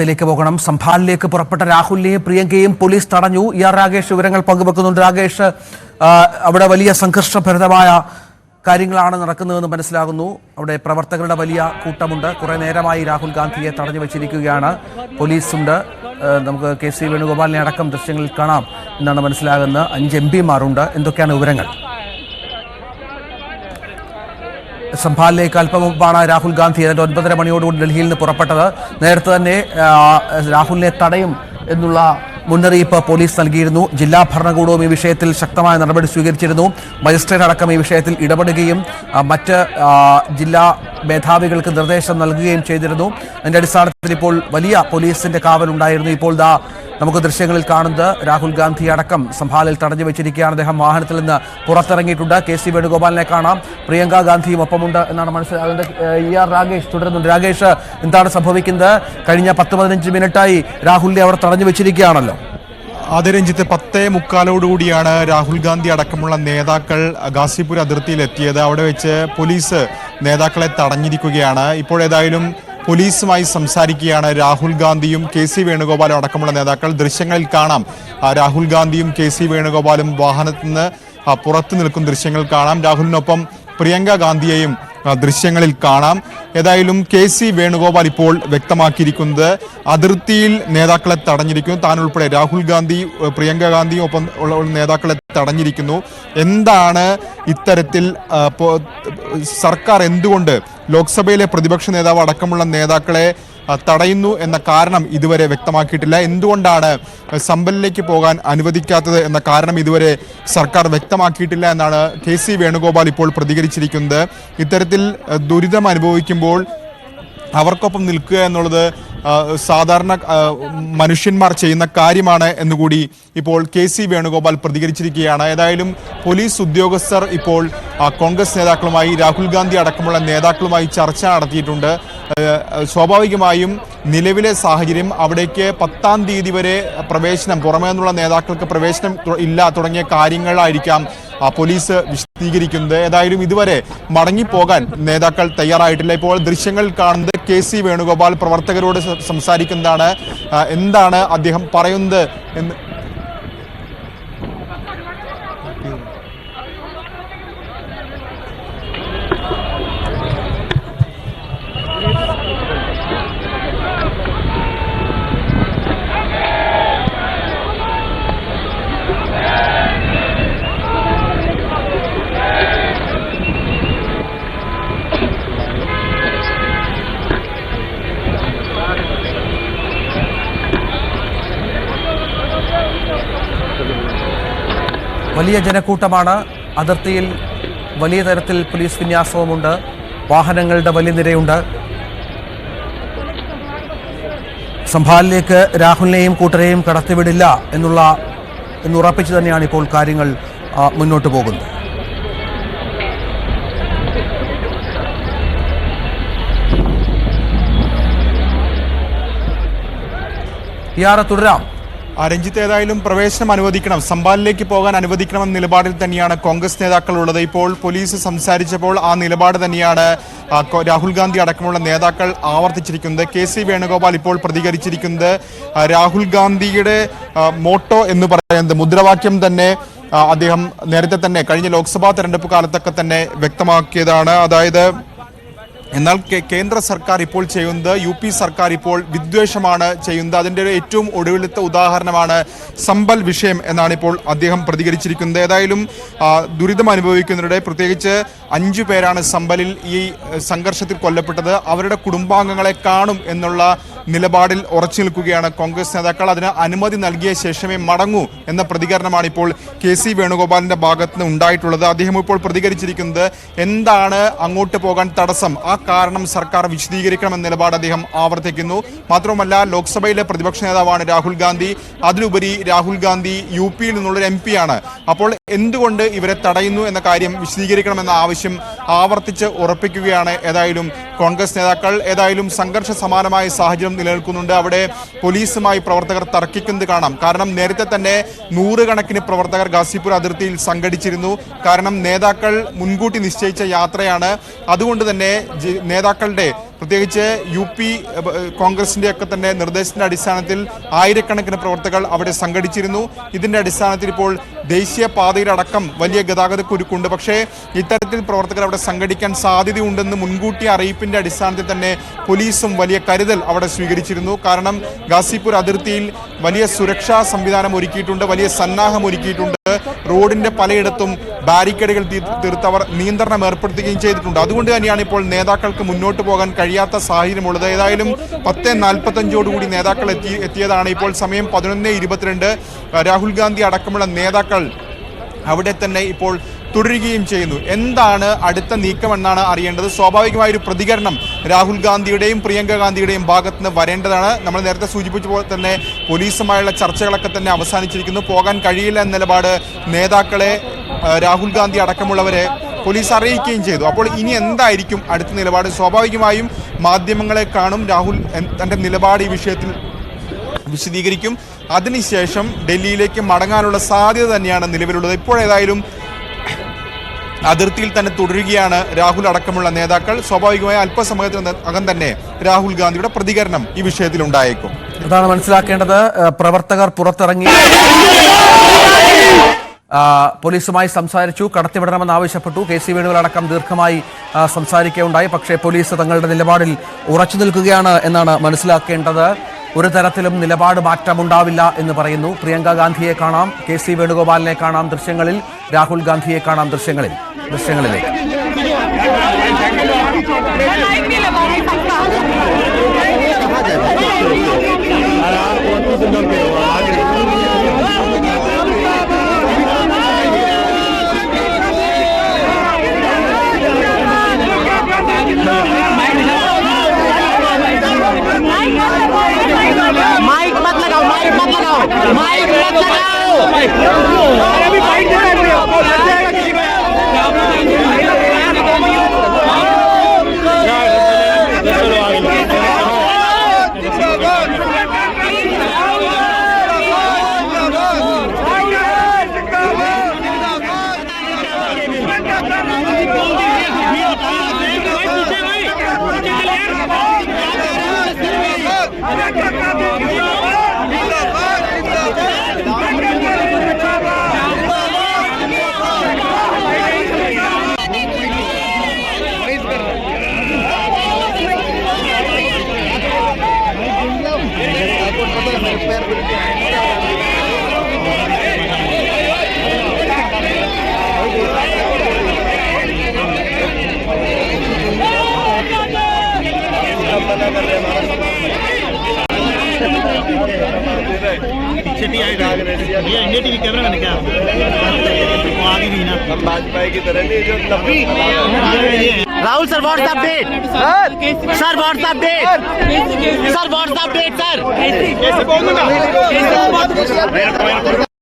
വാർത്തയിലേക്ക് പോകണം. സംഭാലിലേക്ക് പുറപ്പെട്ട രാഹുലിനെയും പ്രിയങ്കയും പോലീസ് തടഞ്ഞു. ഇ ആർ രാകേഷ് വിവരങ്ങൾ പങ്കുവെക്കുന്നുണ്ട്. രാകേഷ് അവിടെ വലിയ സംഘർഷഭരിതമായ കാര്യങ്ങളാണ് നടക്കുന്നതെന്ന് മനസ്സിലാകുന്നു. അവിടെ പ്രവർത്തകരുടെ വലിയ കൂട്ടമുണ്ട്. കുറെ നേരമായി രാഹുൽ ഗാന്ധിയെ തടഞ്ഞു വെച്ചിരിക്കുകയാണ്. പോലീസുണ്ട്. നമുക്ക് കെ സി വേണുഗോപാലിനെ അടക്കം ദൃശ്യങ്ങളിൽ കാണാം എന്നാണ് മനസ്സിലാകുന്നത്. അഞ്ച് എം പിമാരുണ്ട്. എന്തൊക്കെയാണ് വിവരങ്ങൾ? സംഭാലിലേക്ക് അല്പം രാഹുൽ ഗാന്ധി ഏതാണ്ട് ഒൻപതര മണിയോടുകൂടി ഡൽഹിയിൽ നിന്ന് പുറപ്പെട്ടത്. നേരത്തെ തന്നെ രാഹുലിനെ തടയും എന്നുള്ള മുന്നറിയിപ്പ് പോലീസ് നൽകിയിരുന്നു. ജില്ലാ ഭരണകൂടവും ഈ വിഷയത്തിൽ ശക്തമായ നടപടി സ്വീകരിച്ചിരുന്നു. മജിസ്ട്രേറ്റ് അടക്കം ഈ വിഷയത്തിൽ ഇടപെടുകയും മറ്റ് ജില്ലാ മേധാവികൾക്ക് നിർദ്ദേശം നൽകുകയും ചെയ്തിരുന്നു. അതിന്റെ അടിസ്ഥാനത്തിൽ ഇപ്പോൾ വലിയ പോലീസിന്റെ കാവലുണ്ടായിരുന്നു. ഇപ്പോൾ ദാ നമുക്ക് ദൃശ്യങ്ങളിൽ കാണുന്നത് രാഹുൽ ഗാന്ധി അടക്കം സംഭാലിൽ തടഞ്ഞു വെച്ചിരിക്കുകയാണ്. അദ്ദേഹം വാഹനത്തിൽ നിന്ന് പുറത്തിറങ്ങിയിട്ടുണ്ട്. കെ സി വേണുഗോപാലിനെ കാണാം. പ്രിയങ്ക ഗാന്ധിയും ഒപ്പമുണ്ട് എന്നാണ് മനസ്സിലാകുന്നത് ഇ ആർ രാകേഷ് തുടരുന്നുണ്ട്. രാകേഷ് എന്താണ് സംഭവിക്കുന്നത്? കഴിഞ്ഞ പത്ത് പതിനഞ്ച് മിനിറ്റായി രാഹുലിനെ അവർ തടഞ്ഞു വെച്ചിരിക്കുകയാണല്ലോ. അത് രഞ്ജിത്ത് പത്തേ മുക്കാലോടുകൂടിയാണ് രാഹുൽ ഗാന്ധി അടക്കമുള്ള നേതാക്കൾ ഗാസിപൂർ അതിർത്തിയിൽ എത്തിയത് അവിടെ വെച്ച് പോലീസ് നേതാക്കളെ തടഞ്ഞിരിക്കുകയാണ്. ഇപ്പോൾ ഇപ്പോഴേതായാലും പോലീസുമായി സംസാരിക്കുകയാണ് രാഹുൽ ഗാന്ധിയും കെ സി വേണുഗോപാലും അടക്കമുള്ള നേതാക്കൾ. ദൃശ്യങ്ങളിൽ കാണാം. രാഹുൽ ഗാന്ധിയും കെ സി വേണുഗോപാലും വാഹനത്തിൽ നിന്ന് പുറത്തു നിൽക്കുന്ന ദൃശ്യങ്ങൾ കാണാം. രാഹുലിനൊപ്പം പ്രിയങ്ക ഗാന്ധിയെയും ദൃശ്യങ്ങളിൽ കാണാം. ഏതായാലും കെ സി വേണുഗോപാൽ ഇപ്പോൾ വ്യക്തമാക്കിയിരിക്കുന്നത് അതിർത്തിയിൽ നേതാക്കളെ തടഞ്ഞിരിക്കുന്നു. താൻ ഉൾപ്പെടെ രാഹുൽ ഗാന്ധി പ്രിയങ്ക ഗാന്ധിയും ഒപ്പം ഉള്ള നേതാക്കളെ തടഞ്ഞിരിക്കുന്നു. എന്താണ് ഇത്തരത്തിൽ സർക്കാർ എന്തുകൊണ്ട് ലോക്സഭയിലെ പ്രതിപക്ഷ നേതാവ് അടക്കമുള്ള നേതാക്കളെ തടയുന്നു എന്ന കാരണം ഇതുവരെ വ്യക്തമാക്കിയിട്ടില്ല. എന്തുകൊണ്ടാണ് സമ്പലിലേക്ക് പോകാൻ അനുവദിക്കാത്തത് എന്ന കാരണം ഇതുവരെ സർക്കാർ വ്യക്തമാക്കിയിട്ടില്ല എന്നാണ് കെ സി വേണുഗോപാൽ ഇപ്പോൾ പ്രതികരിച്ചിരിക്കുന്നത്. ഇത്തരത്തിൽ ദുരിതം അനുഭവിക്കുമ്പോൾ അവർക്കൊപ്പം നിൽക്കുക എന്നുള്ളത് സാധാരണ മനുഷ്യന്മാർ ചെയ്യുന്ന കാര്യമാണ് എന്നുകൂടി ഇപ്പോൾ കെ സി വേണുഗോപാൽ പ്രതികരിച്ചിരിക്കുകയാണ്. ഏതായാലും പോലീസ് ഉദ്യോഗസ്ഥർ ഇപ്പോൾ കോൺഗ്രസ് നേതാക്കളുമായി രാഹുൽ ഗാന്ധി അടക്കമുള്ള നേതാക്കളുമായി ചർച്ച നടത്തിയിട്ടുണ്ട്. സ്വാഭാവികമായും നിലവിലെ സാഹചര്യം അവിടേക്ക് പത്താം തീയതി വരെ പ്രവേശനം പുറമേ നിന്നുള്ള നേതാക്കൾക്ക് പ്രവേശനം ഇല്ല തുടങ്ങിയ കാര്യങ്ങളായിരിക്കാം പോലീസ് വിശദീകരിക്കുന്നത്. ഏതായാലും ഇതുവരെ മടങ്ങിപ്പോകാൻ നേതാക്കൾ തയ്യാറായിട്ടില്ല. ഇപ്പോൾ ദൃശ്യങ്ങൾ കാണുന്നത് കെ സി വേണുഗോപാൽ പ്രവർത്തകരോട് സംസാരിക്കുന്നതാണ്. എന്താണ് അദ്ദേഹം പറയുന്നത് എന്ന് വലിയ ജനക്കൂട്ടമാണ്. അതിർത്തിയിൽ വലിയ തരത്തിൽ പോലീസ് വിന്യാസവുമുണ്ട്. വാഹനങ്ങളുടെ വലിയ നിരയുണ്ട്. സംഭാലിലേക്ക് രാഹുലിനെയും കൂട്ടരെയും കടത്തിവിടില്ല എന്നുള്ള എന്നുറപ്പിച്ചു തന്നെയാണ് ഇപ്പോൾ കാര്യങ്ങൾ മുന്നോട്ട് പോകുന്നത്. ഇയാറെ തുടരാം. രഞ്ജിത്ത് ഏതായാലും പ്രവേശനം അനുവദിക്കണം. സമ്പാലിലേക്ക് പോകാൻ അനുവദിക്കണമെന്ന നിലപാടിൽ തന്നെയാണ് കോൺഗ്രസ് നേതാക്കൾ ഉള്ളത്. ഇപ്പോൾ പോലീസ് സംസാരിച്ചപ്പോൾ ആ നിലപാട് തന്നെയാണ് രാഹുൽ ഗാന്ധി അടക്കമുള്ള നേതാക്കൾ ആവർത്തിച്ചിരിക്കുന്നത്. കെ സി വേണുഗോപാൽ ഇപ്പോൾ പ്രതികരിച്ചിരിക്കുന്നത് രാഹുൽ ഗാന്ധിയുടെ മോട്ടോ എന്ന് പറയുന്നത് മുദ്രാവാക്യം തന്നെ അദ്ദേഹം നേരത്തെ തന്നെ കഴിഞ്ഞ ലോക്സഭാ തെരഞ്ഞെടുപ്പ് കാലത്തൊക്കെ തന്നെ വ്യക്തമാക്കിയതാണ്. അതായത് എന്നാൽ കേന്ദ്ര സർക്കാർ ഇപ്പോൾ ചെയ്യുന്നത് യു പി സർക്കാർ ഇപ്പോൾ വിദ്വേഷമാണ് ചെയ്യുന്നത്. അതിന്റെ ഏറ്റവും ഒടുവിലത്തെ ഉദാഹരണമാണ് സമ്പൽ വിഷയം എന്നാണ് ഇപ്പോൾ അദ്ദേഹം പ്രതികരിച്ചിരിക്കുന്നത്. ഏതായാലും ദുരിതം അനുഭവിക്കുന്നവരുടെ പ്രത്യേകിച്ച് അഞ്ചു പേരാണ് സമ്പലിൽ ഈ സംഘർഷത്തിൽ കൊല്ലപ്പെട്ടത്. അവരുടെ കുടുംബാംഗങ്ങളെ കാണും എന്നുള്ള നിലപാടിൽ ഉറച്ചു നിൽക്കുകയാണ് കോൺഗ്രസ് നേതാക്കൾ. അതിന് അനുമതി നൽകിയ ശേഷമേ മടങ്ങൂ എന്ന പ്രതികരണമാണ് ഇപ്പോൾ കെ സി വേണുഗോപാലിന്റെ ഭാഗത്ത് നിന്ന് ഉണ്ടായിട്ടുള്ളത്. അദ്ദേഹം ഇപ്പോൾ പ്രതികരിച്ചിരിക്കുന്നത് എന്താണ് അങ്ങോട്ട് പോകാൻ തടസ്സം? ആ കാരണം സർക്കാർ വിശദീകരിക്കണമെന്ന നിലപാട് അദ്ദേഹം ആവർത്തിക്കുന്നു. മാത്രവുമല്ല ലോക്സഭയിലെ പ്രതിപക്ഷ നേതാവാണ് രാഹുൽ ഗാന്ധി. അതിലുപരി രാഹുൽ ഗാന്ധി യു പിയിൽ നിന്നുള്ള എം ആണ്. അപ്പോൾ എന്തുകൊണ്ട് ഇവരെ തടയുന്നു എന്ന കാര്യം വിശദീകരിക്കണമെന്ന ആവശ്യം ആവർത്തിച്ച് ഉറപ്പിക്കുകയാണ്. ഏതായാലും കോൺഗ്രസ് നേതാക്കൾ ഏതായാലും സംഘർഷ സമാനമായ സാഹചര്യം നിലനിൽക്കുന്നുണ്ട്. അവിടെ പോലീസുമായി പ്രവർത്തകർ തർക്കിക്കുന്നത് കാണാം. കാരണം നേരത്തെ തന്നെ നൂറുകണക്കിന് പ്രവർത്തകർ ഗാസിപൂർ അതിർത്തിയിൽ സംഘടിച്ചിരുന്നു. കാരണം നേതാക്കൾ മുൻകൂട്ടി നിശ്ചയിച്ച യാത്രയാണ്. അതുകൊണ്ട് തന്നെ നേതാക്കളുടെ പ്രത്യേകിച്ച് യു പി കോൺഗ്രസിന്റെയൊക്കെ തന്നെ നിർദ്ദേശത്തിന്റെ അടിസ്ഥാനത്തിൽ ആയിരക്കണക്കിന് പ്രവർത്തകർ അവിടെ സംഘടിച്ചിരുന്നു. ഇതിന്റെ അടിസ്ഥാനത്തിൽ ഇപ്പോൾ ദേശീയ പാതയിലടക്കം വലിയ ഗതാഗത കുരുക്കുണ്ട്. പക്ഷേ ഇത്തരത്തിൽ പ്രവർത്തകർ അവിടെ സംഘടിക്കാൻ സാധ്യതയുണ്ടെന്ന് മുൻകൂട്ടി അറിയിപ്പിന്റെ അടിസ്ഥാനത്തിൽ തന്നെ പോലീസും വലിയ കരുതൽ അവിടെ സ്വീകരിച്ചിരുന്നു. കാരണം ഗാസിപൂർ അതിർത്തിയിൽ വലിയ സുരക്ഷാ സംവിധാനം ഒരുക്കിയിട്ടുണ്ട് വലിയ സന്നാഹം ഒരുക്കിയിട്ടുണ്ട്. റോഡിന്റെ പലയിടത്തും ബാരിക്കേഡുകൾ തീർത്തവർ നിയന്ത്രണം ഏർപ്പെടുത്തുകയും ചെയ്തിട്ടുണ്ട്. അതുകൊണ്ട് തന്നെയാണ് ഇപ്പോൾ നേതാക്കൾക്ക് മുന്നോട്ട് പോകാൻ കഴിയാത്ത സാഹചര്യമുള്ളത്. ഏതായാലും പത്ത് നാൽപ്പത്തഞ്ചോടുകൂടി നേതാക്കൾ എത്തി എത്തിയതാണ് ഇപ്പോൾ സമയം പതിനൊന്ന് ഇരുപത്തിരണ്ട്. രാഹുൽ ഗാന്ധി അടക്കമുള്ള നേതാക്കൾ അവിടെ തന്നെ ഇപ്പോൾ തുടരുകയും ചെയ്യുന്നു. എന്താണ് അടുത്ത നീക്കമെന്നാണ് അറിയേണ്ടത്. സ്വാഭാവികമായ ഒരു പ്രതികരണം രാഹുൽ ഗാന്ധിയുടെയും പ്രിയങ്ക ഗാന്ധിയുടെയും ഭാഗത്ത് നിന്ന് വരേണ്ടതാണ്. നമ്മൾ നേരത്തെ സൂചിപ്പിച്ച പോലെ തന്നെ പോലീസുമായുള്ള ചർച്ചകളൊക്കെ തന്നെ അവസാനിച്ചിരിക്കുന്നു. പോകാൻ കഴിയില്ല എന്ന നിലപാട് നേതാക്കളെ രാഹുൽ ഗാന്ധി അടക്കമുള്ളവരെ പോലീസ് അറിയിക്കുകയും ചെയ്തു. അപ്പോൾ ഇനി എന്തായിരിക്കും അടുത്ത നിലപാട്? സ്വാഭാവികമായും മാധ്യമങ്ങളെ കാണും. രാഹുൽ തന്റെ നിലപാട് ഈ വിഷയത്തിൽ വിശദീകരിക്കും. അതിനുശേഷം ഡൽഹിയിലേക്ക് മടങ്ങാനുള്ള സാധ്യത തന്നെയാണ് നിലവിലുള്ളത്. ഇപ്പോഴേതായാലും അതിർത്തിയിൽ തന്നെ തുടരുകയാണ് രാഹുൽ അടക്കമുള്ള നേതാക്കൾ. സ്വാഭാവികമായ അല്പസമയത്തിന് അകം തന്നെ രാഹുൽ ഗാന്ധിയുടെ പ്രതികരണം ഈ വിഷയത്തിൽ ഉണ്ടായേക്കും. അതാണ് മനസ്സിലാക്കേണ്ടത്. പ്രവർത്തകർ പുറത്തിറങ്ങി. പോലീസുമായി സംസാരിച്ചു. കടത്തിവിടണമെന്ന് ആവശ്യപ്പെട്ടു. കെ സി വേണുവിലടക്കം ദീർഘമായി സംസാരിക്കുകയുണ്ടായി. പക്ഷേ പോലീസ് തങ്ങളുടെ നിലപാടിൽ ഉറച്ചു നിൽക്കുകയാണ് എന്നാണ് മനസ്സിലാക്കേണ്ടത്. ഒരു തരത്തിലും നിലപാട് മാറ്റമുണ്ടാവില്ല എന്ന് പറയുന്നു. പ്രിയങ്ക ഗാന്ധിയെ കാണാം. കെ സി വേണുഗോപാലിനെ കാണാം ദൃശ്യങ്ങളിൽ. രാഹുൽ ഗാന്ധിയെ കാണാം ദൃശ്യങ്ങളിൽ. ദൃശ്യങ്ങളിലേക്ക്. इंडिया टीवी कैमरा मैंने क्या? आगे भी ना। हम वाजपेयी की तरह नहीं जो Rahul sir what's update sir what's update sir what's update sir